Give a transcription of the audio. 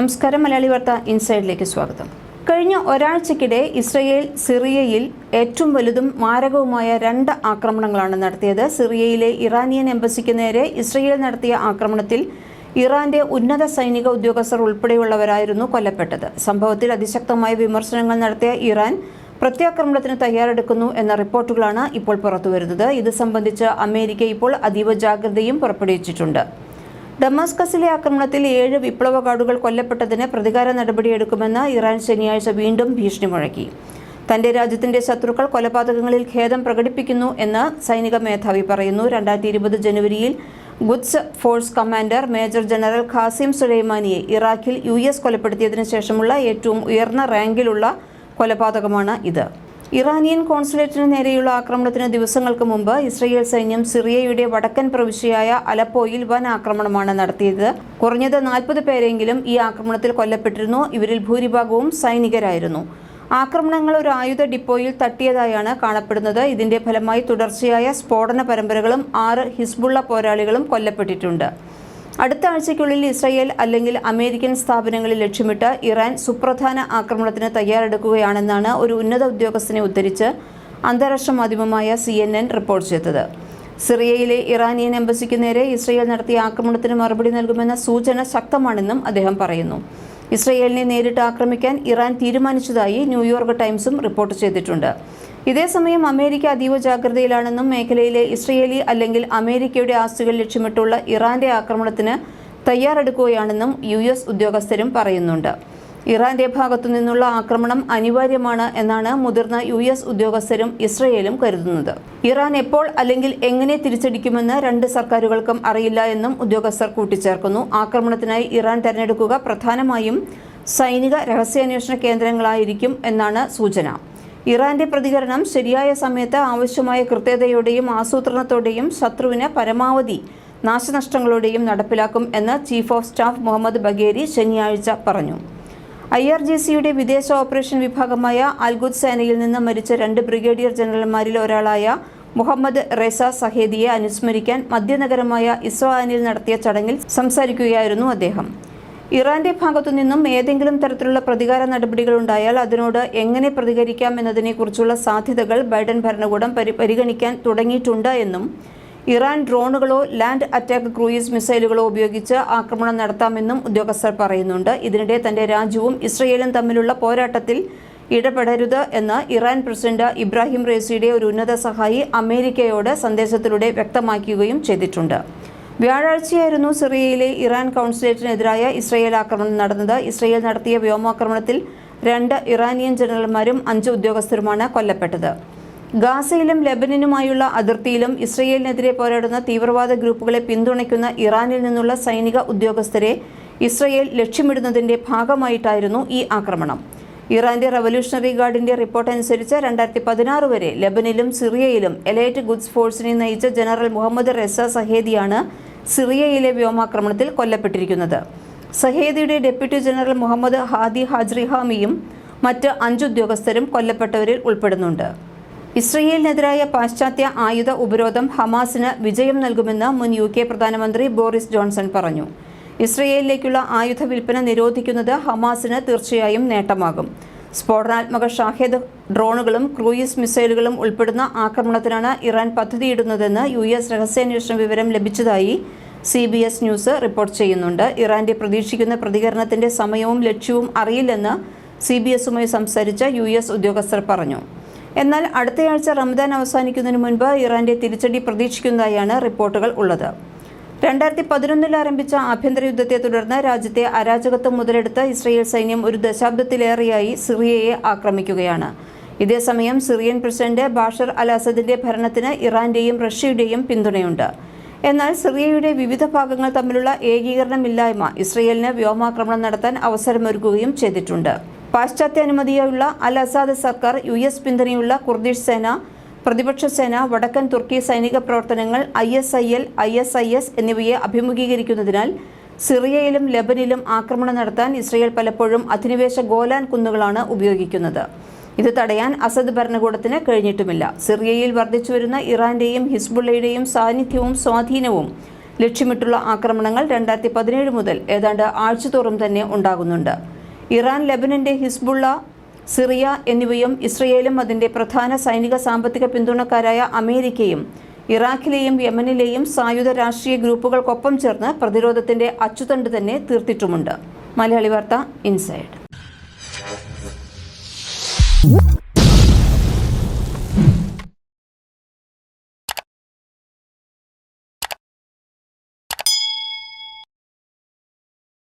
നമസ്കാരം മലയാളി വാർത്ത ഇൻസൈഡിലേക്ക് സ്വാഗതം. കഴിഞ്ഞ ഒരാഴ്ചക്കിടെ ഇസ്രയേൽ സിറിയയിൽ ഏറ്റവും വലുതും മാരകവുമായ രണ്ട് ആക്രമണങ്ങളാണ് നടത്തിയത്. സിറിയയിലെ ഇറാനിയൻ എംബസിക്ക് നേരെ ഇസ്രയേൽ നടത്തിയ ആക്രമണത്തിൽ ഇറാന്റെ ഉന്നത സൈനിക ഉദ്യോഗസ്ഥർ ഉൾപ്പെടെയുള്ളവരായിരുന്നു കൊല്ലപ്പെട്ടത്. സംഭവത്തിൽ അതിശക്തമായ വിമർശനങ്ങൾ നടത്തിയ ഇറാൻ പ്രത്യാക്രമണത്തിന് തയ്യാറെടുക്കുന്നു എന്ന റിപ്പോർട്ടുകളാണ് ഇപ്പോൾ പുറത്തുവരുന്നത്. ഇത് സംബന്ധിച്ച് അമേരിക്ക ഇപ്പോൾ അതീവ ജാഗ്രതയും പുറപ്പെടുവിച്ചിട്ടുണ്ട്. ഡമാസ്കസിലെ ആക്രമണത്തിൽ ഏഴ് വിപ്ലവ ഗാർഡുകൾ കൊല്ലപ്പെട്ടതിന് പ്രതികാര നടപടിയെടുക്കുമെന്ന് ഇറാൻ ശനിയാഴ്ച വീണ്ടും ഭീഷണി മുഴക്കി തന്റെ രാജ്യത്തിന്റെ ശത്രുക്കൾ കൊലപാതകങ്ങളിൽ ഖേദം പ്രകടിപ്പിക്കുന്നു എന്ന് സൈനിക മേധാവി പറയുന്നു. രണ്ടായിരത്തി ഇരുപത് ജനുവരിയിൽ Quds force commander major general Qasem സുലൈമാനിയെ ഇറാഖിൽ യു എസ് കൊലപ്പെടുത്തിയതിനു ശേഷമുള്ള ഏറ്റവും ഉയർന്ന റാങ്കിലുള്ള കൊലപാതകമാണ് ഇത്. ഇറാനിയൻ കോൺസുലേറ്റിന് നേരെയുള്ള ആക്രമണത്തിന് ദിവസങ്ങൾക്ക് മുമ്പ് ഇസ്രയേൽ സൈന്യം സിറിയയുടെ വടക്കൻ പ്രവിശ്യയായ അലപ്പോയിൽ വൻ ആക്രമണമാണ് നടത്തിയത്. കുറഞ്ഞത് നാൽപ്പത് പേരെങ്കിലും ഈ ആക്രമണത്തിൽ കൊല്ലപ്പെട്ടിരുന്നു. ഇവരിൽ ഭൂരിഭാഗവും സൈനികരായിരുന്നു. ആക്രമണങ്ങൾ ഒരു ആയുധ ഡിപ്പോയിൽ തട്ടിയതായാണ് കാണപ്പെടുന്നത്. ഇതിന്റെ ഫലമായി തുടർച്ചയായ സ്ഫോടന പരമ്പരകളും ആറ് ഹിസ്ബുള്ള പോരാളികളും കൊല്ലപ്പെട്ടിട്ടുണ്ട്. അടുത്ത ആഴ്ചയ്ക്കുള്ളിൽ ഇസ്രായേൽ അല്ലെങ്കിൽ അമേരിക്കൻ സ്ഥാപനങ്ങളിൽ ലക്ഷ്യമിട്ട് ഇറാൻ സുപ്രധാന ആക്രമണത്തിന് തയ്യാറെടുക്കുകയാണെന്നാണ് ഒരു ഉന്നത ഉദ്യോഗസ്ഥനെ ഉദ്ധരിച്ച് അന്താരാഷ്ട്ര മാധ്യമമായ സി എൻ എൻ റിപ്പോർട്ട് ചെയ്തത്. സിറിയയിലെ ഇറാനിയൻ എംബസിക്ക് നേരെ ഇസ്രയേൽ നടത്തിയ ആക്രമണത്തിന് മറുപടി നൽകുമെന്ന സൂചന ശക്തമാണെന്നും അദ്ദേഹം പറയുന്നു. ഇസ്രയേലിനെ നേരിട്ട് ആക്രമിക്കാൻ ഇറാൻ തീരുമാനിച്ചതായി ന്യൂയോർക്ക് ടൈംസും റിപ്പോർട്ട് ചെയ്തിട്ടുണ്ട്. ഇതേസമയം അമേരിക്ക അതീവ ജാഗ്രതയിലാണെന്നും മേഖലയിലെ ഇസ്രയേലി അല്ലെങ്കിൽ അമേരിക്കയുടെ ആസ്തികൾ ലക്ഷ്യമിട്ടുള്ള ഇറാന്റെ ആക്രമണത്തിന് തയ്യാറെടുക്കുകയാണെന്നും യു ഉദ്യോഗസ്ഥരും പറയുന്നുണ്ട്. ഇറാന്റെ ഭാഗത്തു നിന്നുള്ള ആക്രമണം അനിവാര്യമാണ് എന്നാണ് മുതിർന്ന യു എസ് ഉദ്യോഗസ്ഥരും ഇസ്രയേലും കരുതുന്നത്. ഇറാൻ എപ്പോൾ അല്ലെങ്കിൽ എങ്ങനെ തിരിച്ചടിക്കുമെന്ന് രണ്ട് സർക്കാരുകൾക്കും അറിയില്ല എന്നും ഉദ്യോഗസ്ഥർ കൂട്ടിച്ചേർക്കുന്നു. ആക്രമണത്തിനായി ഇറാൻ തെരഞ്ഞെടുക്കുക പ്രധാനമായും സൈനിക രഹസ്യാന്വേഷണ കേന്ദ്രങ്ങളായിരിക്കും എന്നാണ് സൂചന. ഇറാന്റെ പ്രതികരണം ശരിയായ സമയത്ത് ആവശ്യമായ കൃത്യതയോടെയും ആസൂത്രണത്തോടെയും ശത്രുവിന് പരമാവധി നാശനഷ്ടങ്ങളോടെയും നടപ്പിലാക്കും എന്ന് chief of staff Mohammad Bagheri ശനിയാഴ്ച പറഞ്ഞു. ഐ ആർ ജി സിയുടെ വിദേശ ഓപ്പറേഷൻ വിഭാഗമായ അൽഗുദ് സേനയിൽ നിന്ന് മരിച്ച രണ്ട് ബ്രിഗേഡിയർ ജനറൽമാരിൽ ഒരാളായ മുഹമ്മദ് റെസ സഹേദിയെ അനുസ്മരിക്കാൻ മധ്യനഗരമായ ഇസ്വാനിൽ നടത്തിയ ചടങ്ങിൽ സംസാരിക്കുകയായിരുന്നു അദ്ദേഹം. ഇറാന്റെ ഭാഗത്തു നിന്നും ഏതെങ്കിലും തരത്തിലുള്ള പ്രതികാര നടപടികൾ ഉണ്ടായാൽ അതിനോട് എങ്ങനെ പ്രതികരിക്കാം എന്നതിനെക്കുറിച്ചുള്ള സാധ്യതകൾ ബൈഡൻ ഭരണകൂടം പരിഗണിക്കാൻ തുടങ്ങിയിട്ടുണ്ട് എന്നും ഇറാൻ ഡ്രോണുകളോ ലാൻഡ് അറ്റാക്ക് ക്രൂയിസ് മിസൈലുകളോ ഉപയോഗിച്ച് ആക്രമണം നടത്താമെന്നും ഉദ്യോഗസ്ഥർ പറയുന്നുണ്ട്. ഇതിനിടെ തന്റെ രാജ്യവും ഇസ്രയേലും തമ്മിലുള്ള പോരാട്ടത്തിൽ ഇടപെടരുത് എന്ന് ഇറാൻ പ്രസിഡന്റ് ഇബ്രാഹിം റേസിയുടെ ഒരു ഉന്നത സഹായി അമേരിക്കയോട് സന്ദേശത്തിലൂടെ വ്യക്തമാക്കുകയും ചെയ്തിട്ടുണ്ട്. വ്യാഴാഴ്ചയായിരുന്നു സിറിയയിലെ ഇറാൻ കൗൺസുലേറ്റിനെതിരായ ഇസ്രയേൽ ആക്രമണം നടന്നത്. ഇസ്രയേൽ നടത്തിയ വ്യോമാക്രമണത്തിൽ രണ്ട് ഇറാനിയൻ ജനറൽമാരും അഞ്ച് ഉദ്യോഗസ്ഥരുമാണ് കൊല്ലപ്പെട്ടത്. ഗാസയിലും ലെബനനുമായുള്ള അതിർത്തിയിലും ഇസ്രയേലിനെതിരെ പോരാടുന്ന തീവ്രവാദ ഗ്രൂപ്പുകളെ പിന്തുണയ്ക്കുന്ന ഇറാനിൽ നിന്നുള്ള സൈനിക ഉദ്യോഗസ്ഥരെ ഇസ്രയേൽ ലക്ഷ്യമിടുന്നതിന്റെ ഭാഗമായിട്ടായിരുന്നു ഈ ആക്രമണം. ഇറാന്റെ റവല്യൂഷണറി ഗാർഡിന്റെ റിപ്പോർട്ട് അനുസരിച്ച് രണ്ടായിരത്തി പതിനാറ് വരെ ലെബനിലും സിറിയയിലും എലൈറ്റ് ഗുഡ്സ് ഫോഴ്സിനെ നയിച്ച ജനറൽ മുഹമ്മദ് റെസ സഹേദിയാണ് സിറിയയിലെ വ്യോമാക്രമണത്തിൽ കൊല്ലപ്പെട്ടിരിക്കുന്നത്. സഹേദിയുടെ ഡെപ്യൂട്ടി ജനറൽ മുഹമ്മദ് ഹാദി ഹാജ്രിഹാമിയും മറ്റ് അഞ്ചുദ്യോഗസ്ഥരും കൊല്ലപ്പെട്ടവരിൽ ഉൾപ്പെടുന്നുണ്ട്. ഇസ്രയേലിനെതിരായ പാശ്ചാത്യ ആയുധ ഉപരോധം ഹമാസിന് വിജയം നൽകുമെന്ന് മുൻ യു കെ പ്രധാനമന്ത്രി ബോറിസ് ജോൺസൺ പറഞ്ഞു. ഇസ്രയേലിലേക്കുള്ള ആയുധ വിൽപ്പന നിരോധിക്കുന്നത് ഹമാസിന് തീർച്ചയായും നേട്ടമാകും. സ്ഫോടനാത്മക ഷാഹേദ് ഡ്രോണുകളും ക്രൂയിസ് മിസൈലുകളും ഉൾപ്പെടുന്ന ആക്രമണത്തിനാണ് ഇറാൻ പദ്ധതിയിടുന്നതെന്ന് യു എസ് രഹസ്യാന്വേഷണ വിവരം ലഭിച്ചതായി C B S news report ചെയ്യുന്നുണ്ട്. ഇറാന്റെ പ്രതീക്ഷിക്കുന്ന പ്രതികരണത്തിന്റെ സമയവും ലക്ഷ്യവും അറിയില്ലെന്ന് സി ബി എസുമായി സംസാരിച്ച യു എസ് ഉദ്യോഗസ്ഥർ പറഞ്ഞു. എന്നാൽ അടുത്തയാഴ്ച റമദാൻ അവസാനിക്കുന്നതിന് മുൻപ് ഇറാന്റെ തിരിച്ചടി പ്രതീക്ഷിക്കുന്നതായാണ് റിപ്പോർട്ടുകൾ ഉള്ളത്. രണ്ടായിരത്തി പതിനൊന്നിൽ ആരംഭിച്ച ആഭ്യന്തര യുദ്ധത്തെ തുടർന്ന് രാജ്യത്തെ അരാജകത്വം മുതലെടുത്ത് ഇസ്രയേൽ സൈന്യം ഒരു ദശാബ്ദത്തിലേറെയായി സിറിയയെ ആക്രമിക്കുകയാണ്. ഇതേസമയം സിറിയൻ പ്രസിഡന്റ് ബാഷർ അൽ അസദിന്റെ ഭരണത്തിന് ഇറാന്റെയും റഷ്യയുടെയും പിന്തുണയുണ്ട്. എന്നാൽ സിറിയയുടെ വിവിധ ഭാഗങ്ങൾ തമ്മിലുള്ള ഏകീകരണമില്ലായ്മ ഇസ്രയേലിന് വ്യോമാക്രമണം നടത്താൻ അവസരമൊരുക്കുകയും ചെയ്തിട്ടുണ്ട്. പാശ്ചാത്യാനുമതിയുള്ള അൽ അസാദ് സർക്കാർ യു എസ് പിന്തുണയുള്ള കുർദിഷ് സേന പ്രതിപക്ഷ സേന വടക്കൻ തുർക്കി സൈനിക പ്രവർത്തനങ്ങൾ I S I L I S I S എന്നിവയെ അഭിമുഖീകരിക്കുന്നതിനാൽ സിറിയയിലും ലബനിലും ആക്രമണം നടത്താൻ ഇസ്രയേൽ പലപ്പോഴും അധിനിവേശ ഗോലാൻ കുന്നുകളാണ് ഉപയോഗിക്കുന്നത്. ഇത് തടയാൻ അസദ് ഭരണകൂടത്തിന് കഴിഞ്ഞിട്ടുമില്ല. സിറിയയിൽ വർദ്ധിച്ചുവരുന്ന ഇറാന്റെയും ഹിസ്ബുള്ളയുടെയും സാന്നിധ്യവും സ്വാധീനവും ലക്ഷ്യമിട്ടുള്ള ആക്രമണങ്ങൾ രണ്ടായിരത്തി പതിനേഴ് മുതൽ ഏതാണ്ട് ആഴ്ചതോറും തന്നെ ഉണ്ടാകുന്നുണ്ട്. ഇറാൻ ലെബനന്റെ ഹിസ്ബുള്ള സിറിയ എന്നിവയും ഇസ്രയേലും അതിന്റെ പ്രധാന സൈനിക സാമ്പത്തിക പിന്തുണക്കാരായ അമേരിക്കയും ഇറാഖിലെയും യമനിലെയും സായുധ രാഷ്ട്രീയ ഗ്രൂപ്പുകൾക്കൊപ്പം ചേർന്ന് പ്രതിരോധത്തിന്റെ അച്ചുതണ്ട് തന്നെ തീർത്തിട്ടുമുണ്ട്. മലയാളി വാർത്ത ഇൻസൈഡ്.